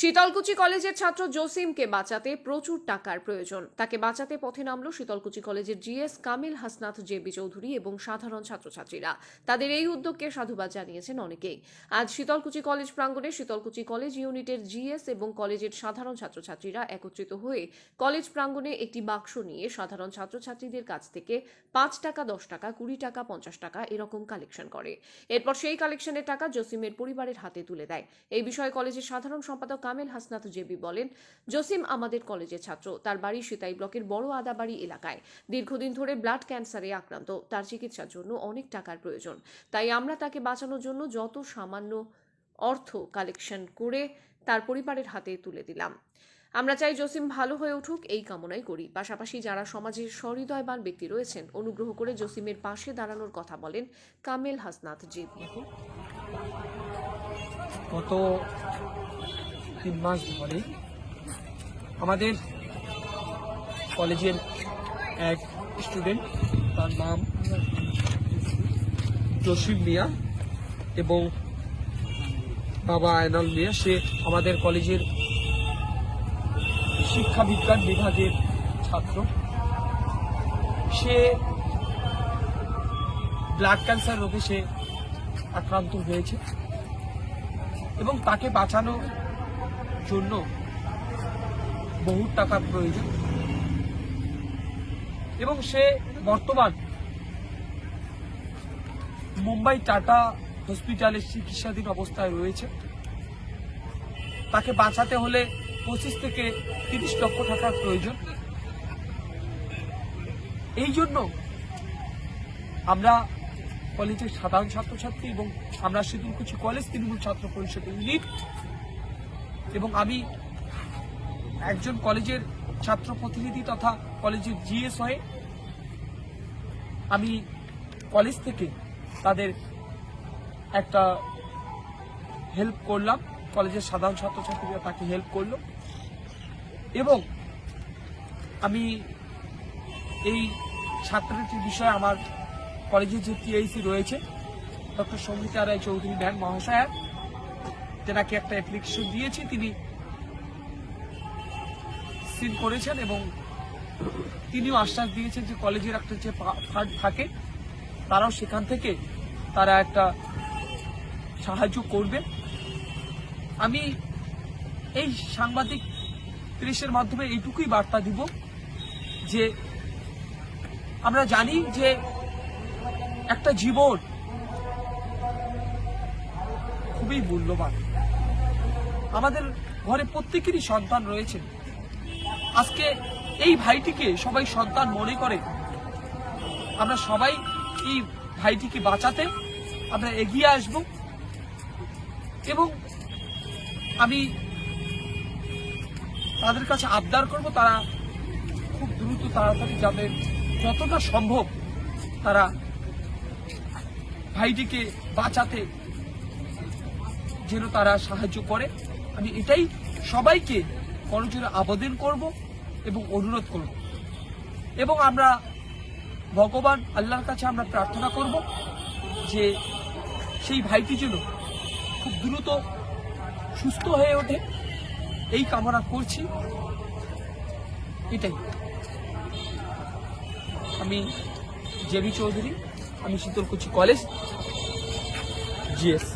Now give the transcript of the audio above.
শীতলকুচি কলেজের ছাত্র জসিমকে বাঁচাতে প্রচুর টাকার প্রয়োজন। তাকে বাঁচাতে পথে নামল শীতলকুচি কলেজের জিএস কামিল হাসনাথ জেবি চৌধুরী এবং সাধারণ ছাত্রছাত্রীরা। তাদের এই উদ্যোগকে সাধুবাদ জানিয়েছেন অনেকেই। আজ শীতলকুচি কলেজ প্রাঙ্গণে শীতলকুচি কলেজ ইউনিটের জিএস এবং কলেজের সাধারণ ছাত্রছাত্রীরা একত্রিত হয়ে কলেজ প্রাঙ্গণে একটি বাক্স নিয়ে সাধারণ ছাত্রছাত্রীদের কাছ থেকে পাঁচ টাকা, দশ টাকা, কুড়ি টাকা, পঞ্চাশ টাকা এরকম কালেকশন করে। এরপর সেই কালেকশনের টাকা জসিমের পরিবারের হাতে তুলে দেয়। এই বিষয়ে কলেজের সাধারণ সম্পাদক কামেল হাসনাত জেবি বলেন, জসিম আমাদের কলেজের ছাত্র। তার বাড়ি সিতাই ব্লকের বড় আদাবাড়ি এলাকায়। দীর্ঘদিন ধরে ব্লাড ক্যান্সারে আক্রান্ত। তার চিকিৎসার জন্য অনেক টাকার প্রয়োজন। তাই আমরা তাকে বাঁচানোর জন্য যত সামান্য অর্থ কালেকশন করে তার পরিবারের হাতে তুলে দিলাম। আমরা চাই জসিম ভালো হয়ে উঠুক, এই কামনাই করি। পাশাপাশি যারা সমাজের সহৃদয়বান ব্যক্তি রয়েছেন, অনুগ্রহ করে জসিমের পাশে দাঁড়ানোর কথা বলেন কামেল হাসনাত জেবি গত তিন মাস ধরে আমাদের কলেজের এক স্টুডেন্ট তার নাম জসিম মিয়া এবং বাবা আয়নাল মিয়া। সে আমাদের কলেজের শিক্ষা বিজ্ঞান বিভাগের ছাত্র। সে ব্লাড ক্যান্সার রোগে সে আক্রান্ত হয়েছে এবং তাকে বাঁচানোর জন্য বহু টাকার প্রয়োজন। এবং সে বর্তমান মুম্বাই টাটা হসপিটালে চিকিৎসাধীন অবস্থায় রয়েছে। তাকে বাঁচাতে হলে পঁচিশ থেকে তিরিশ লক্ষ টাকার প্রয়োজন। এই জন্য আমরা কলেজের সাধারণ ছাত্রছাত্রী এবং আমরা শীতলকুচি কলেজ তৃণমূল ছাত্র পরিষদের ইউনিট এবং আমি একজন কলেজের ছাত্র প্রতিনিধি তথা কলেজের জিএস হয়ে আমি কলেজ থেকে তাদের একটা হেল্প করলাম। কলেজের সাধারণ ছাত্রছাত্রীরা তাকে হেল্প করল। এবং আমি এই ছাত্রটির বিষয়ে আমার কলেজের যে টিআইসি রয়েছে ডক্টর সঙ্গীতা রায় চৌধুরী ম্যাম মহাশয়া তেনাকে একটা অ্যাপ্লিকেশন দিয়েছি, তিনি সিল করেছেন এবং তিনিও আশ্বাস দিয়েছেন যে কলেজের একটা যে ফান্ড থাকে, তারাও সেখান থেকে তারা একটা সাহায্য করবে। আমি এই সাংবাদিক দৃশ্যের মাধ্যমে এইটুকুই বার্তা দিব যে আমরা জানি যে একটা জীবন খুবই মূল্যবান। আমাদের ঘরে প্রত্যেকেরই সন্তান রয়েছে। আজকে এই ভাইটিকে সবাই সন্তান মনে করে। আমরা সবাই এই ভাইটিকে বাঁচাতে আমরা এগিয়ে আসব। এবং আমি তাদের কাছে আবদার করব, তারা খুব দ্রুত তাড়াতাড়ি যাদের যতটা সম্ভব তারা ভাইটিকে বাঁচাতে যেন তারা সাহায্য করে। আমি এটাই সবাইকে করজোরে আবেদন করব এবং অনুরোধ করব। এবং আমরা ভগবান আল্লাহর কাছে আমরা প্রার্থনা করব যে সেই ভাইটি যেন খুব দ্রুত সুস্থ হয়ে ওঠে। এই কামনা করছি। এটাই। আমি জেবি চৌধুরী, আমি শীতলকুচি কলেজ, জিএস।